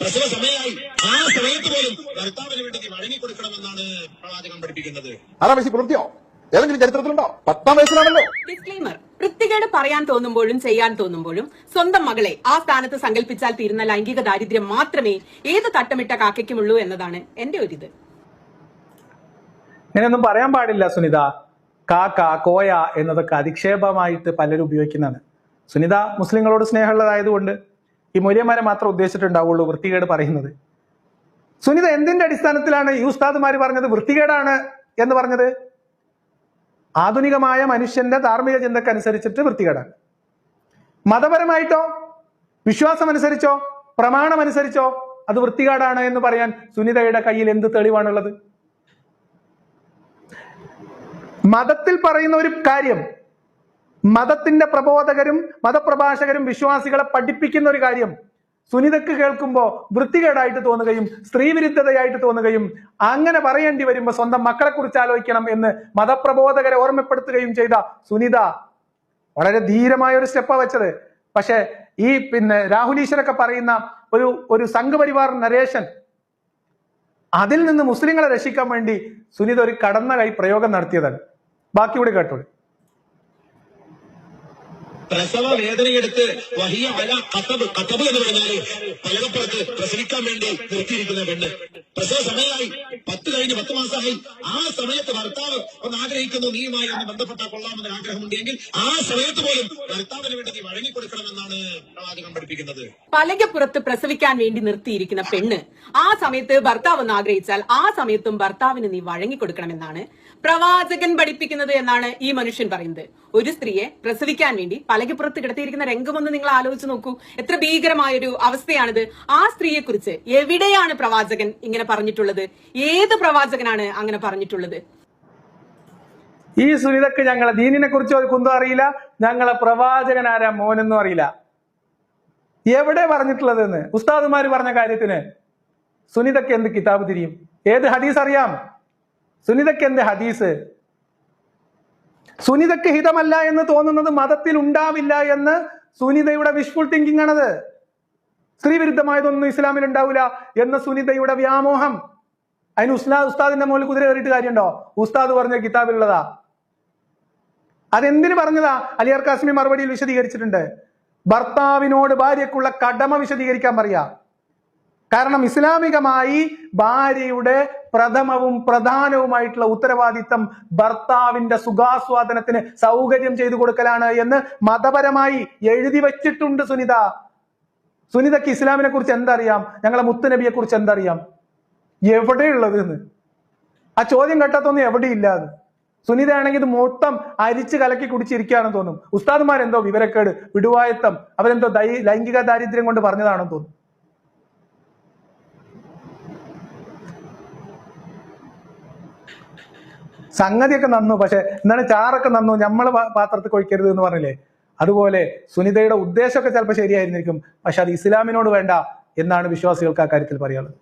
പ്രസവ സമയമായി. ആ സമയത്ത് പോലും ഭർത്താവിന് വേണ്ടി നീ വഴങ്ങിക്കൊടുക്കണമെന്നാണ് പ്രവാചകം പഠിപ്പിക്കുന്നത്. ആറാം വയസ്സിൽ പുലർത്തിയോ ഏതെങ്കിലും ചരിത്രത്തിലുണ്ടോ? പത്താം വയസ്സിലാണല്ലോ. ഡിസ്ക്ലൈമർ വൃത്തികേട് പറയാൻ തോന്നുമ്പോഴും ചെയ്യാൻ തോന്നുമ്പോഴും സ്വന്തം മകളെ ആ സ്ഥാനത്ത് സങ്കല്പിച്ചാൽ തീരുന്ന ലൈംഗിക ദാരിദ്ര്യം മാത്രമേ ഏത് തട്ടമിട്ട കാക്കയ്ക്കുമുള്ളൂ എന്നതാണ് എന്റെ ഒരിത്. ഇങ്ങനെയൊന്നും പറയാൻ പാടില്ല സുനിത. കാക്ക കോയ എന്നതൊക്കെ അധിക്ഷേപമായിട്ട് പലരും ഉപയോഗിക്കുന്നതാണ്. സുനിത മുസ്ലിങ്ങളോട് സ്നേഹമുള്ളതായതുകൊണ്ട് ഈ മൊലിയന്മാരെ മാത്രം ഉദ്ദേശിച്ചിട്ടുണ്ടാവുള്ളൂ വൃത്തികേട് പറയുന്നത്. സുനിത എന്തിന്റെ അടിസ്ഥാനത്തിലാണ് ഈ ഉസ്താദ്മാർ പറഞ്ഞത് വൃത്തികേടാണ് എന്ന് പറഞ്ഞത്? ആധുനികമായ മനുഷ്യന്റെ ധാർമ്മിക ചിന്തക്കനുസരിച്ചിട്ട് വൃത്തികേടാണ്. മതപരമായിട്ടോ വിശ്വാസമനുസരിച്ചോ പ്രമാണമനുസരിച്ചോ അത് വൃത്തികേടാണ് എന്ന് പറയാൻ സുനിതയുടെ കയ്യിൽ എന്ത് തെളിവാണുള്ളത്? മതത്തിൽ പറയുന്ന ഒരു കാര്യം മതത്തിന്റെ പ്രബോധകരും മതപ്രഭാഷകരും വിശ്വാസികളെ പഠിപ്പിക്കുന്ന ഒരു കാര്യം. സുനിതക്ക് കേൾക്കുമ്പോൾ വൃത്തികേടായിട്ട് തോന്നുകയും സ്ത്രീവിരുദ്ധതയായിട്ട് തോന്നുകയും അങ്ങനെ പറയേണ്ടി വരുമ്പോൾ സ്വന്തം മക്കളെ കുറിച്ച് ആലോചിക്കണം എന്ന് മതപ്രബോധകരെ ഓർമ്മപ്പെടുത്തുകയും ചെയ്ത സുനിത വളരെ ധീരമായ ഒരു സ്റ്റെപ്പാ വെച്ചത്. പക്ഷെ ഈ പിന്നെ രാഹുൽ ഈശ്വരൊക്കെ പറയുന്ന ഒരു ഒരു സംഘപരിവാർ നരേഷൻ അതിൽ നിന്ന് മുസ്ലിങ്ങളെ രക്ഷിക്കാൻ വേണ്ടി സുനിത ഒരു കടന്ന കൈ പ്രയോഗം നടത്തിയതാണ്. ബാക്കി കൂടി കേട്ടോളൂ. പ്രസവ വേദനയെടുത്ത് വഹിയ അല കത്തബ് കത്തബ് എന്ന് പറഞ്ഞാൽ പലകപ്പുറത്ത് പ്രസവിക്കാൻ വേണ്ടി നിർത്തിയിരിക്കുന്ന പെണ്ണ്. പ്രസവ സമയമായി പത്ത് കഴിഞ്ഞ് പത്ത് മാസമായി. ആ സമയത്ത് ഭർത്താവ് ഒന്ന് ആഗ്രഹിക്കുന്നു നീയുമായി ഒന്ന് ബന്ധപ്പെട്ടാൽ കൊള്ളാമെന്ന് ആഗ്രഹമുണ്ടെങ്കിൽ ആ സമയത്ത് പോലും ഭർത്താവിന് വേണ്ടി നീ വഴങ്ങിക്കൊടുക്കണമെന്നാണ് പ്രവാചകം പഠിപ്പിക്കുന്നത്. പലകപ്പുറത്ത് പ്രസവിക്കാൻ വേണ്ടി നിർത്തിയിരിക്കുന്ന പെണ്ണ് ആ സമയത്ത് ഭർത്താവ് ഒന്ന് ആഗ്രഹിച്ചാൽ ആ സമയത്തും ഭർത്താവിന് നീ വഴങ്ങിക്കൊടുക്കണമെന്നാണ് പ്രവാചകൻ പഠിപ്പിക്കുന്നത് എന്നാണ് ഈ മനുഷ്യൻ പറയുന്നത്. ഒരു സ്ത്രീയെ പ്രസവിക്കാൻ വേണ്ടി പലകപ്പുറത്ത് കിടത്തിയിരിക്കുന്ന രംഗമൊന്ന് നിങ്ങൾ ആലോചിച്ച് നോക്കൂ. എത്ര ഭീകരമായൊരു അവസ്ഥയാണിത്. ആ സ്ത്രീയെക്കുറിച്ച് എവിടെയാണ് പ്രവാചകൻ ഇങ്ങനെ പറഞ്ഞിട്ടുള്ളത്? ഏത് പ്രവാചകനാണ് അങ്ങനെ പറഞ്ഞിട്ടുള്ളത്? ഈ സുനിതക്ക് ഞങ്ങളെ ദീനിനെ കുറിച്ച് ഒരു കുന്തം അറിയില്ല. ഞങ്ങളെ പ്രവാചകൻ ആരാ മോനെന്നും അറിയില്ല. എവിടെ പറഞ്ഞിട്ടുള്ളതെന്ന്? ഉസ്താദുമാർ പറഞ്ഞ കാര്യത്തിന് സുനിതക്ക് എന്ത് കിതാബ് തിരിയും? ഏത് ഹദീസ് അറിയാം? സുനിതക്ക് എന്ത് ഹദീസ്? സുനിതക്ക് ഹിതമല്ല എന്ന് തോന്നുന്നത് മതത്തിൽ ഉണ്ടാവില്ല എന്ന് സുനിതയുടെ വിഷ്ഫുൾ തിങ്കിങ് ആണത്. സ്ത്രീ വിരുദ്ധമായതൊന്നും ഇസ്ലാമിൽ ഉണ്ടാവില്ല എന്ന സുനിതയുടെ വ്യാമോഹം. അതിന് ഉസ്ലാ ഉസ്താദിന്റെ മുകളിൽ കുതിര കയറിയിട്ട് കാര്യമുണ്ടോ? ഉസ്താദ് പറഞ്ഞ കിതാബിലുള്ളതാ. അതെന്തിനു പറഞ്ഞതാ? അലിയാർ കാസ്മി മറുപടിയിൽ വിശദീകരിച്ചിട്ടുണ്ട്. ഭർത്താവിനോട് ഭാര്യക്കുള്ള കടമ വിശദീകരിക്കാൻ പറയാ. കാരണം ഇസ്ലാമികമായി ഭാര്യയുടെ പ്രഥമവും പ്രധാനവുമായിട്ടുള്ള ഉത്തരവാദിത്തം ഭർത്താവിന്റെ സുഖാസ്വാദനത്തിന് സൗകര്യം ചെയ്തു കൊടുക്കലാണ് എന്ന് മതപരമായി എഴുതി വച്ചിട്ടുണ്ട് സുനിത. സുനിതക്ക് ഇസ്ലാമിനെ കുറിച്ച് എന്തറിയാം? ഞങ്ങളെ മുത്തുനബിയെ കുറിച്ച് എന്തറിയാം? എവിടെയുള്ളത് എന്ന്. ആ ചോദ്യം കേട്ടാത്തൊന്നും എവിടെയില്ല അത് സുനിതയാണെങ്കിൽ ഇത് മൊത്തം അരിച്ച് കലക്കി കുടിച്ചിരിക്കുകയാണെന്ന് തോന്നും. ഉസ്താദുമാരെന്തോ വിവരക്കേട് വിടുവായത്തം അവരെന്തോ ദൈ ലൈംഗിക ദാരിദ്ര്യം കൊണ്ട് പറഞ്ഞതാണെന്ന് തോന്നും. സംഗതിയൊക്കെ നന്നു പക്ഷെ എന്താണ് ചാറൊക്കെ നന്നു നമ്മൾ പാ- പാത്രത്തിൽ കൊഴിക്കരുത് എന്ന് പറഞ്ഞില്ലേ? അതുപോലെ സുനിതയുടെ ഉദ്ദേശമൊക്കെ ചിലപ്പോൾ ശരിയായിരുന്നിരിക്കും പക്ഷെ അത് ഇസ്ലാമിനോട് വേണ്ട എന്നാണ് വിശ്വാസികൾക്ക് ആ കാര്യത്തിൽ പറയാനുള്ളത്.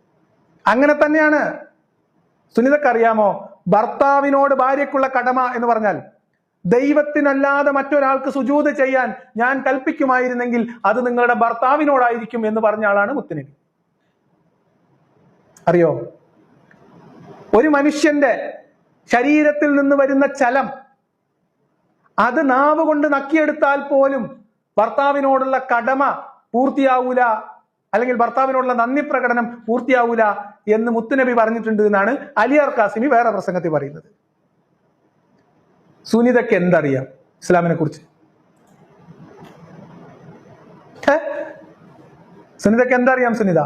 അങ്ങനെ തന്നെയാണ് സുനിതക്കറിയാമോ? ഭർത്താവിനോട് ഭാര്യയ്ക്കുള്ള കടമ എന്ന് പറഞ്ഞാൽ ദൈവത്തിനല്ലാതെ മറ്റൊരാൾക്ക് സുജൂത് ചെയ്യാൻ ഞാൻ കൽപ്പിക്കുമായിരുന്നെങ്കിൽ അത് നിങ്ങളുടെ ഭർത്താവിനോടായിരിക്കും എന്ന് പറഞ്ഞ ആളാണ് മുത്തുനബി. അറിയോ? ഒരു മനുഷ്യന്റെ ശരീരത്തിൽ നിന്ന് വരുന്ന ചലം അത് നാവ് കൊണ്ട് നക്കിയെടുത്താൽ പോലും ഭർത്താവിനോടുള്ള കടമ പൂർത്തിയാവൂല അല്ലെങ്കിൽ ഭർത്താവിനോടുള്ള നന്ദി പ്രകടനം പൂർത്തിയാവൂല എന്ന് മുത്തുനബി പറഞ്ഞിട്ടുണ്ട് എന്നാണ് അലിയാർ കാസിമി വേറെ പ്രസംഗത്തിൽ പറയുന്നത്. സുനിതയ്ക്ക് എന്തറിയാം ഇസ്ലാമിനെ കുറിച്ച്? സുനിതയ്ക്ക് എന്തറിയാം സുനിത?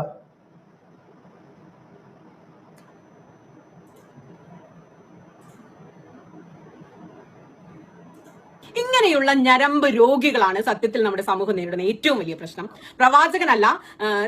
ഇങ്ങനെയുള്ള ഞരമ്പ് രോഗികളാണ് സത്യത്തിൽ നമ്മുടെ സമൂഹം നേരിടുന്ന ഏറ്റവും വലിയ പ്രശ്നം. പ്രവാചകനല്ല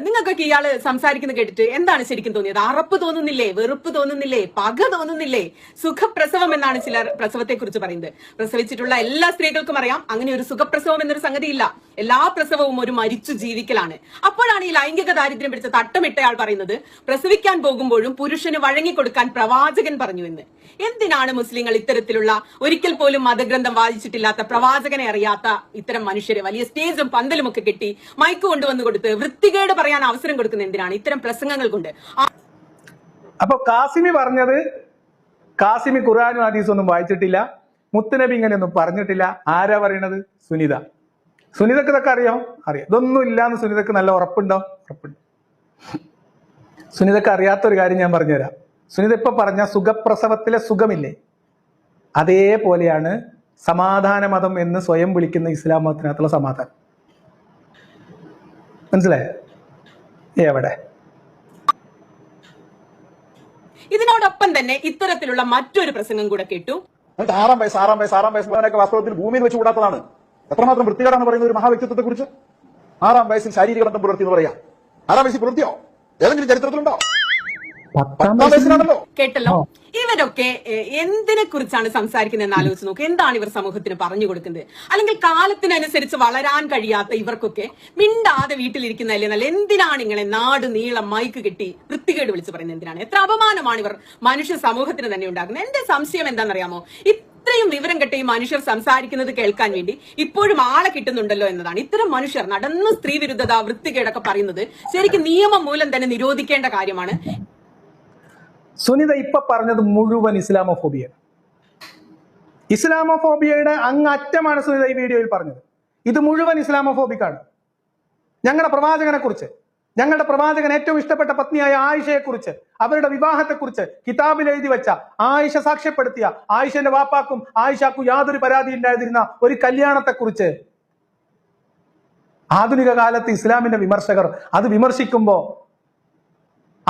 നിങ്ങൾക്കൊക്കെ ഇയാൾ സംസാരിക്കുന്നത് കേട്ടിട്ട് എന്താണ് ശരിക്കും തോന്നിയത്? അറപ്പ് തോന്നുന്നില്ലേ? വെറുപ്പ് തോന്നുന്നില്ലേ? പക തോന്നുന്നില്ലേ? സുഖപ്രസവം എന്നാണ് ചിലർ പ്രസവത്തെ കുറിച്ച് പറയുന്നത്. പ്രസവിച്ചിട്ടുള്ള എല്ലാ സ്ത്രീകൾക്കും അറിയാം അങ്ങനെ ഒരു സുഖപ്രസവം എന്നൊരു സംഗതിയില്ല. എല്ലാ പ്രസവവും ഒരു മരിച്ചു ജീവിക്കലാണ്. അപ്പോഴാണ് ഈ ലൈംഗിക ദാരിദ്ര്യം പിടിച്ച തട്ടമിട്ടയാൾ പറയുന്നത് പ്രസവിക്കാൻ പോകുമ്പോഴും പുരുഷന് വഴങ്ങിക്കൊടുക്കാൻ പ്രവാചകൻ പറഞ്ഞു എന്ന്. എന്തിനാണ് മുസ്ലിങ്ങൾ ഇത്തരത്തിലുള്ള ഒരിക്കൽ പോലും മതഗ്രന്ഥം വായിച്ചിട്ടില്ലാത്ത പ്രവാചക പ്രവാചകനെ അറിയാത്ത ഇത്തരം മനുഷ്യരെ വലിയ സ്റ്റേജും പന്തലും ഒക്കെ കെട്ടി മൈക്ക് കൊണ്ടുവന്ന് കൊടുത്ത് വൃത്തികേട് പറയാൻ അവസരം കൊടുക്കുന്ന എന്തിനാണ്? ഇത്തരം പ്രസംഗങ്ങൾ കൊണ്ട്. അപ്പൊ കാസിമി പറഞ്ഞത് കാസിമി ഖുർആാനും ഹദീസും ഒന്നും വായിച്ചിട്ടില്ല മുത്തുനബി ഇങ്ങനെയൊന്നും പറഞ്ഞിട്ടില്ല. ആരാ പറയണത്? സുനിത. സുനിതക്ക് ഇതൊക്കെ അറിയാം? അറിയാം. ഇതൊന്നും ഇല്ലാന്ന് സുനിതക്ക് നല്ല ഉറപ്പുണ്ടോ? ഉറപ്പുണ്ട്. സുനിതക്ക് അറിയാത്ത ഒരു കാര്യം ഞാൻ പറഞ്ഞുതരാം. സുനിത ഇപ്പൊ പറഞ്ഞ സുഖപ്രസവത്തിലെ സുഖമില്ലേ? അതേപോലെയാണ് സമാധാന മതം എന്ന് സ്വയം വിളിക്കുന്ന ഇസ്ലാം മതത്തിനകത്തുള്ള സമാധാനം. മനസ്സിലായോ? എവിടെ? ഇതിനോടൊപ്പം തന്നെ ഇത്തരത്തിലുള്ള മറ്റൊരു പ്രസംഗം കൂടെ കേട്ടു. ആറാം വയസ്സ് ആറാം വയസ്സ് ആറാം വയസ്സ് അവനൊക്കെ വാസ്തവത്തിൽ ഭൂമിയിൽ വെച്ച് കൂടാത്തതാണ്. എത്രമാത്രം വൃത്തികേടാന്ന് പറയുന്ന ഒരു മഹാവ്യക്തിത്വത്തെ കുറിച്ച്? ആറാം വയസ്സിൽ ശാരീരിക ബന്ധം പുലർത്തി എന്ന് പറയാം. ആറാം വയസ്സിൽ പുലർത്തിയോ ഏതെങ്കിലും ചരിത്രത്തിലുണ്ടോ? പത്താം വയസ്സിലാണല്ലോ. കേട്ടല്ലോ. ഇവരൊക്കെ എന്തിനെ കുറിച്ചാണ് സംസാരിക്കുന്നത് എന്ന് ആലോചിച്ച് നോക്ക്. എന്താണ് ഇവർ സമൂഹത്തിന് പറഞ്ഞു കൊടുക്കുന്നത്? അല്ലെങ്കിൽ കാലത്തിനനുസരിച്ച് വളരാൻ കഴിയാത്ത ഇവർക്കൊക്കെ മിണ്ടാതെ വീട്ടിലിരിക്കുന്നതല്ലേ നല്ല എന്തിനാണ് ഇങ്ങനെ നാട് നീളം മൈക്ക് കെട്ടി വൃത്തികേട് വിളിച്ച് പറയുന്നത്? എന്തിനാണ്? എത്ര അപമാനമാണ് ഇവർ മനുഷ്യ സമൂഹത്തിന് തന്നെ ഉണ്ടാക്കുന്നത്. എന്റെ സംശയം എന്താണെന്നറിയാമോ? ഇത്രയും വിവരം കെട്ട ഈ മനുഷ്യർ സംസാരിക്കുന്നത് കേൾക്കാൻ വേണ്ടി ഇപ്പോഴും ആളെ കിട്ടുന്നുണ്ടല്ലോ എന്നതാണ്. ഇത്തരം മനുഷ്യർ നടന്ന് സ്ത്രീ വിരുദ്ധത വൃത്തികേടൊക്കെ പറയുന്നത് ശരിക്കും നിയമം മൂലം തന്നെ നിരോധിക്കേണ്ട കാര്യമാണ്. സുനിത ഇപ്പൊ പറഞ്ഞത് മുഴുവൻ ഇസ്ലാമോഫോബിയാണ് ഇസ്ലാമോഫോബിയയുടെ അങ്ങ് അറ്റമാണ് സുനിത ഈ വീഡിയോയിൽ പറഞ്ഞത്. ഇത് മുഴുവൻ ഇസ്ലാമോഫോബിക്കാണ്. ഞങ്ങളുടെ പ്രവാചകനെ കുറിച്ച് ഞങ്ങളുടെ പ്രവാചകൻ ഏറ്റവും ഇഷ്ടപ്പെട്ട പത്നിയായ ആയിഷയെ കുറിച്ച് അവരുടെ വിവാഹത്തെക്കുറിച്ച് കിതാബിൽ എഴുതി വെച്ച ആയിഷ സാക്ഷ്യപ്പെടുത്തിയ ആയിഷന്റെ വാപ്പാക്കും ആയിഷാക്കും യാതൊരു പരാതി ഉണ്ടായിരുന്ന ഒരു കല്യാണത്തെക്കുറിച്ച് ആധുനിക കാലത്ത് ഇസ്ലാമിന്റെ വിമർശകർ അത് വിമർശിക്കുമ്പോ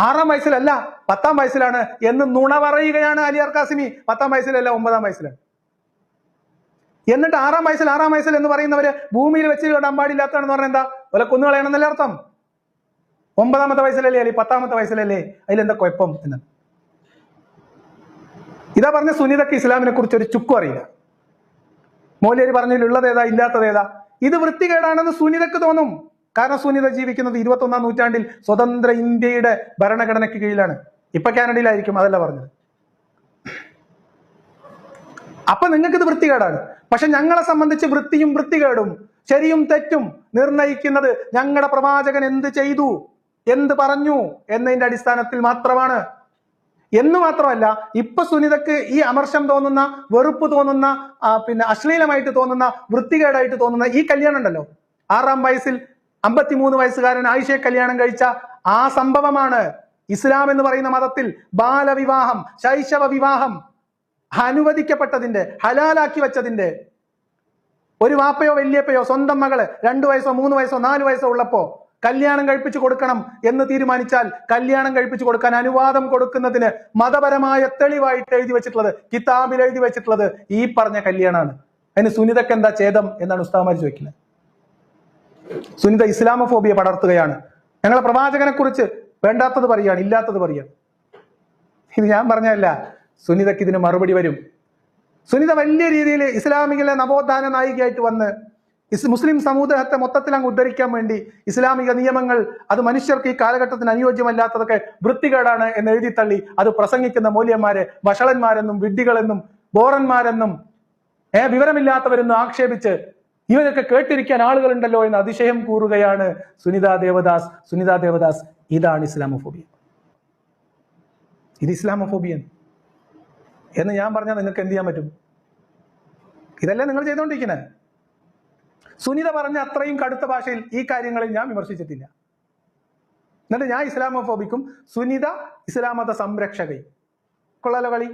ആറാം വയസ്സിലല്ല പത്താം വയസ്സിലാണ് എന്ന് നുണ പറയുകയാണ് അലിയാർ കാസിമി പത്താം വയസ്സിലല്ല ഒമ്പതാം വയസ്സിലാണ്. എന്നിട്ട് ആറാം വയസ്സിൽ ആറാം വയസ്സിൽ എന്ന് പറയുന്നവര് ഭൂമിയിൽ വെച്ച് ഇടാൻ പാടില്ലാത്തതാണെന്ന് പറഞ്ഞാൽ എന്താ? ഒല കുന്നുകളയണമെന്നല്ല അർത്ഥം? ഒമ്പതാമത്തെ വയസ്സിലല്ലേ അല്ലെങ്കിൽ പത്താമത്തെ വയസ്സിലല്ലേ? അതിലെന്താ കുഴപ്പം എന്ന്. ഇതാ പറഞ്ഞ സുനിതക്ക് ഇസ്ലാമിനെ കുറിച്ച് ഒരു ചുക്കും അറിയില്ല. മോലിയർ പറഞ്ഞതിൽ ഏതാ? ഇല്ലാത്തത് ഏതാ? ഇത് വൃത്തികേടാണെന്ന് സുനിതക്ക് തോന്നും. കാരണം സുനിത ജീവിക്കുന്നത് ഇരുപത്തി ഒന്നാം നൂറ്റാണ്ടിൽ സ്വതന്ത്ര ഇന്ത്യയുടെ ഭരണഘടനയ്ക്ക് കീഴിലാണ്. ഇപ്പൊ കാനഡയിലായിരിക്കും അതല്ല പറഞ്ഞത്. അപ്പൊ നിങ്ങൾക്കിത് വൃത്തികേടാണ്. പക്ഷെ ഞങ്ങളെ സംബന്ധിച്ച് വൃത്തിയും വൃത്തികേടും ശരിയും തെറ്റും നിർണയിക്കുന്നത് ഞങ്ങളുടെ പ്രവാചകൻ എന്ത് ചെയ്തു എന്ത് പറഞ്ഞു എന്നതിന്റെ അടിസ്ഥാനത്തിൽ മാത്രമാണ്. എന്ന് മാത്രമല്ല ഇപ്പൊ സുനിതക്ക് ഈ അമർഷം തോന്നുന്ന വെറുപ്പ് തോന്നുന്ന പിന്നെ അശ്ലീലമായിട്ട് തോന്നുന്ന വൃത്തികേടായിട്ട് തോന്നുന്ന ഈ കല്യാണം ഉണ്ടല്ലോ. ആറാം വയസ്സിൽ അമ്പത്തിമൂന്ന് വയസ്സുകാരൻ ആയിഷയെ കല്യാണം കഴിച്ച ആ സംഭവമാണ് ഇസ്ലാം എന്ന് പറയുന്ന മതത്തിൽ ബാലവിവാഹം ശൈശവ വിവാഹം അനുവദിക്കപ്പെട്ടതിന്റെ ഹലാലാക്കി വെച്ചതിന്റെ ഒരു വാപ്പയോ വല്യപ്പയോ സ്വന്തം മകൾ രണ്ടു വയസ്സോ മൂന്ന് വയസ്സോ നാല് വയസ്സോ ഉള്ളപ്പോ കല്യാണം കഴിപ്പിച്ചു കൊടുക്കണം എന്ന് തീരുമാനിച്ചാൽ കല്യാണം കഴിപ്പിച്ചു കൊടുക്കാൻ അനുവാദം കൊടുക്കുന്നതിന് മതപരമായ തെളിവായിട്ട് എഴുതി വെച്ചിട്ടുള്ളത് കിതാബിൽ എഴുതി വെച്ചിട്ടുള്ളത് ഈ പറഞ്ഞ കല്യാണമാണ് അതിന് സുനിതക്ക് എന്താ ഛേദം എന്നാണ് ഉസ്താമാർ ചോദിക്കുന്നത്. സുനിത ഇസ്ലാമോഫോബിയ പടർത്തുകയാണ്. ഞങ്ങളെ പ്രവാചകനെ കുറിച്ച് വേണ്ടാത്തത് പറയുകയാണ് ഇല്ലാത്തത് പറയാണ് ഇത് ഞാൻ പറഞ്ഞല്ല സുനിതക്ക് ഇതിന് മറുപടി വരും. സുനിത വലിയ രീതിയിൽ ഇസ്ലാമികളെ നവോത്ഥാന നായികയായിട്ട് വന്ന് ഇസ് മുസ്ലിം സമൂഹത്തെ മൊത്തത്തിൽ അങ്ങ് ഉദ്ധരിക്കാൻ വേണ്ടി ഇസ്ലാമിക നിയമങ്ങൾ അത് മനുഷ്യർക്ക് ഈ കാലഘട്ടത്തിന് അനുയോജ്യമല്ലാത്തതൊക്കെ വൃത്തികേടാണ് എന്ന് എഴുതി തള്ളി അത് പ്രസംഗിക്കുന്ന മൂല്യന്മാരെ വഷളന്മാരെന്നും വിഡ്ഢികളെന്നും ബോറന്മാരെന്നും ഏ വിവരമില്ലാത്തവരെന്നും ആക്ഷേപിച്ച് ഇവരൊക്കെ കേട്ടിരിക്കാൻ ആളുകളുണ്ടല്ലോ എന്ന് അതിശയം കൂറുകയാണ് സുനിത ദേവദാസ്. സുനിത ദേവദാസ് ഇതാണ് ഇസ്ലാമോഫോബിയ. ഇത് ഇസ്ലാമോഫോബിയൻ. എന്ന് ഞാൻ പറഞ്ഞാൽ നിങ്ങൾക്ക് എന്ത് ചെയ്യാൻ പറ്റും? ഇതല്ലേ നിങ്ങൾ ചെയ്തുകൊണ്ടിരിക്കുന്നത് സുനിത പറഞ്ഞ അത്രയും കടുത്ത ഭാഷയിൽ ഈ കാര്യങ്ങളിൽ ഞാൻ വിമർശിച്ചിട്ടില്ല. എന്നിട്ട് ഞാൻ ഇസ്ലാമോഫോബിക്കും സുനിത ഇസ്ലാമത സംരക്ഷകയും. കൊള്ളാലോ കളി.